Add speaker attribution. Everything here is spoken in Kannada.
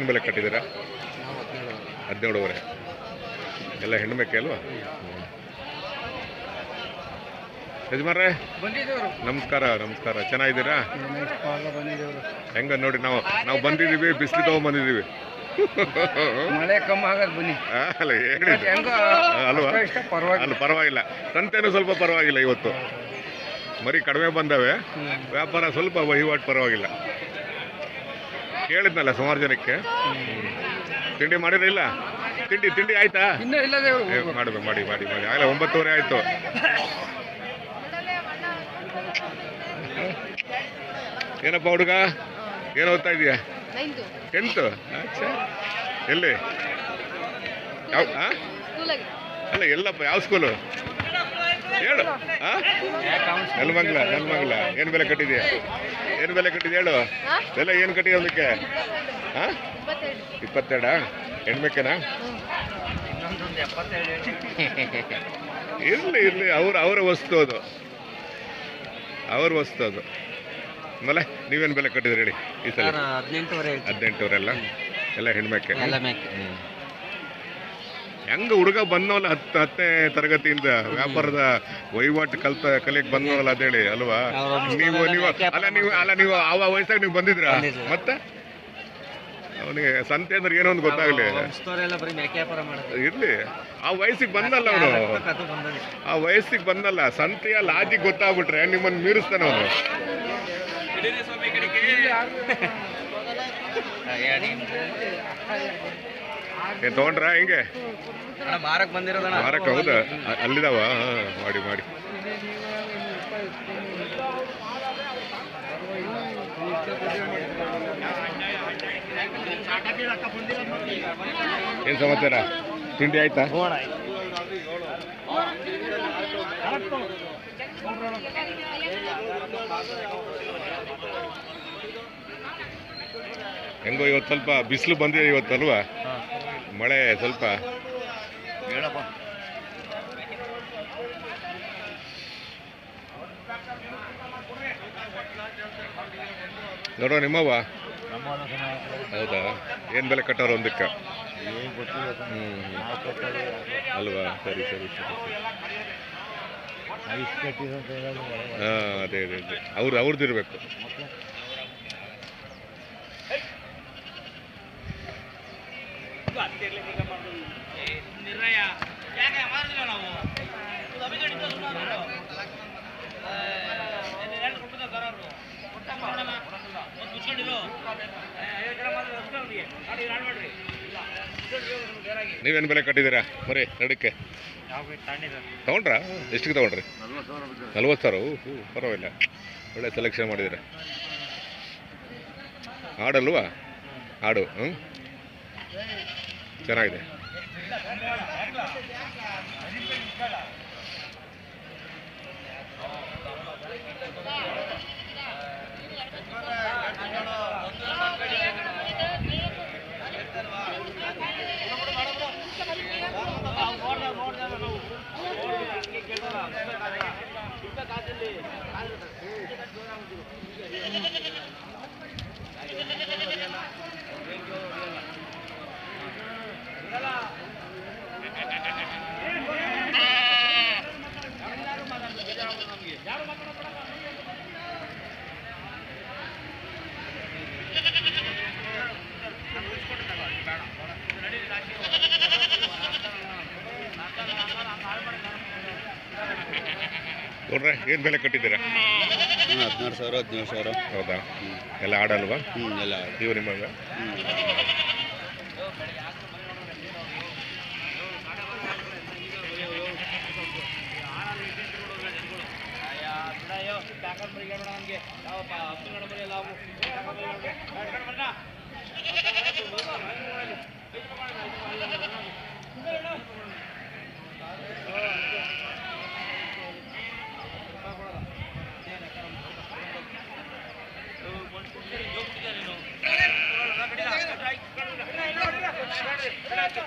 Speaker 1: ಏನು ಬೆಲೆ ಕಟ್ಟಿದ್ದೀರಾ? ಹದಿನೇಳುವರೆ. ಎಲ್ಲ ಹೆಣ್ಣು ಮೇಕೆ ಅಲ್ವಾ? ಯಜಮಾನ್ರೆ ನಮಸ್ಕಾರ ನಮಸ್ಕಾರ. ಚೆನ್ನಾಗಿದ್ದೀರಾ? ಹೆಂಗ ನೋಡಿ ನಾವು ನಾವು ಬಂದಿದ್ದೀವಿ ಬಿಸಿಲು ತಗೊಂಬಂದಿದ್ದೀವಿ
Speaker 2: ಮಳೆ ಕಮ್ಮಿ ಆಗದ್ ಬನ್ನಿ.
Speaker 1: ಅಲ್ಲ ಹೇಳಿ ಅಲ್ವಾ?
Speaker 2: ಪರವಾಗಿಲ್ಲ.
Speaker 1: ಸಂತೆನೂ ಸ್ವಲ್ಪ ಪರವಾಗಿಲ್ಲ ಇವತ್ತು. ಮರಿ ಕಡಿಮೆ ಬಂದವೆ. ವ್ಯಾಪಾರ ಸ್ವಲ್ಪ ವಹಿವಾಟು ಪರವಾಗಿಲ್ಲ. ಕೇಳಿದ್ನಲ್ಲ ಸುಮಾರು ಜನಕ್ಕೆ. ತಿಂಡಿ ಮಾಡಿರಲಿಲ್ಲ ತಿಂಡಿ ತಿಂಡಿ ಆಯ್ತಾ? ಏ, ಮಾಡ್ಬೇಕು ಮಾಡಿ ಮಾಡಿ ಮಾಡಿ ಆಗಲೇ ಒಂಬತ್ತುವರೆ ಆಯ್ತು. ಏನಪ್ಪ ಹುಡುಗ? ಏನು ಓದ್ತಾ ಇದೀಯಾ ಟೆಂತ್ ಎಲ್ಲಿ? ಯಾವ ಆ? ಅಲ್ಲ. ಎಲ್ಲಪ್ಪ ಯಾವ ಸ್ಕೂಲು ಹೇಳು. ಆ? ನೆಲಮಂಗ್ಲ ನೆಲಮಂಗ್ಲ ಏನು ಬೆಲೆ ಕಟ್ಟಿದ್ಯಾ? ಏನು ಬೆಲೆ ಕಟ್ಟಿದ್ಯ ಹೇಳು. ಬೆಲೆ ಏನು ಕಟ್ಟಿಯೋದಕ್ಕೆ ಹಾಂ
Speaker 3: ಇಪ್ಪತ್ತೆರಡ
Speaker 1: ಇಪ್ಪತ್ತೆರಡಾ? ಹೆಣ್ಮೆಕೆನಾ ಇರ್ಲಿ ಇರ್ಲಿ. ಅವ್ರ ಅವರ ವಸ್ತು ಅದು. ಅವ್ರ ವಸ್ತು ಅದು. ಆಮೇಲೆ ನೀವೇನು ಬೆಲೆ ಕಟ್ಟಿದ್ರಿ ಹೇಳಿ ಈ ಸಲ?
Speaker 2: ಹದಿನೆಂಟುವರೆ
Speaker 1: ಹದಿನೆಂಟುವರೆಲ್ಲ ಎಲ್ಲ ಹೆಣ್ಮಕ್ಕೆ
Speaker 2: ಎಲ್ಲ ಮೇಕೆ
Speaker 1: ಹೆಂಗ ಹುಡುಗ ಬಂದವಲ್ಲ ಹತ್ತು ಹತ್ತನೇ ತರಗತಿಯಿಂದ ವ್ಯಾಪಾರದ ವಹಿವಾಟು ಕಲ್ತ ಕಲಿಯಕ್ ಬಂದವಲ್ಲ ಅದೇಳಿ ಅಲ್ವಾ? ನೀವು ನೀವು ಅಲ್ಲ ನೀವು ಅಲ್ಲ ನೀವು ಆ ವಯಸ್ಸಾಗ ನೀವು ಬಂದಿದ್ರ. ಮತ್ತೆ? ಅವನಿಗೆ ಸಂತೆ ಅಂದ್ರೆ ಏನೋ ಒಂದು ಗೊತ್ತಾಗ್ಲಿ. ಇರ್ಲಿ. ಆ ವಯಸ್ಸಿಗೆ ಬಂದಲ್ಲ ಅವನು? ಆ ವಯಸ್ಸಿಗೆ ಬಂದಲ್ಲ. ಸಂತೆಯ ಲಾಜಿಕ್ ಗೊತ್ತಾಗ್ಬಿಟ್ರೆ ನಿಮ್ಮನ್ನು ಮೀರಿಸ್ತಾನೆ ಅವನು. ಏನ್ ತಗೊಂಡ್ರ ಹಿಂಗೆ?
Speaker 2: ಮಾರಕ್ ಬಂದಿರೋದಣ್ಣ.
Speaker 1: ಮಾರಕ್ ಹೌದಾ? ಅಲ್ಲಿದಾವ? ಮಾಡಿ ಮಾಡಿ. ಏನ್ ಸಮಾಚಾರ? ತಿಂಡಿ ಆಯ್ತಾ? ಹೆಂಗೋ ಇವತ್ತು ಸ್ವಲ್ಪ ಬಿಸಿಲು ಬಂದಿದೆ ಇವತ್ತಲ್ವಾ? ಮಳೆ ಸ್ವಲ್ಪ.
Speaker 2: ಹೇಳಪ್ಪ.
Speaker 1: ನೋಡೋ ನಿಮ್ಮವ ಹೌದಾ? ಏನು ಬೆಲೆ ಕಟ್ಟೋರು ಒಂದಕ್ಕೆ? ಹ್ಞೂ ಅಲ್ವಾ? ಸರಿ ಸರಿ ಸರಿ ಹಾಂ ಅದೇ ಅದೇ ಅದೇ. ಅವ್ರು ಅವ್ರದ್ದು ಇರಬೇಕು. ನೀವೇನು ಬೆಲೆ ಕಟ್ಟಿದ್ದೀರಾ? ಬರೀ ನಡಕ್ಕೆ ತಗೊಂಡ್ರಾ? ಎಷ್ಟಿಗೆ ತಗೊಂಡ್ರಿ? ನಲ್ವತ್ತು ಸಾವಿರ ಹ್ಞೂ ಪರವಾಗಿಲ್ಲ. ಒಳ್ಳೆ ಸೆಲೆಕ್ಷನ್ ಮಾಡಿದಿರ ಆಡಲ್ವಾ ಆಡು ಹ್ಞೂ ಚೆನ್ನಾಗಿದೆ. ನೋಡ್ರೆ ಏನು ಬೆಲೆ ಕಟ್ಟಿದ್ದೀರಾ?
Speaker 2: ಹ್ಞೂ ಹದಿನಾರು ಸಾವಿರ ಹದಿನೇಳು ಸಾವಿರ.
Speaker 1: ಹೌದಾ? ಎಲ್ಲ ಆಡಲ್ವಾ
Speaker 2: ಹ್ಞೂ ಎಲ್ಲ
Speaker 1: ಆಡ ನೀವು
Speaker 2: ಹ್ಞೂ Correcto.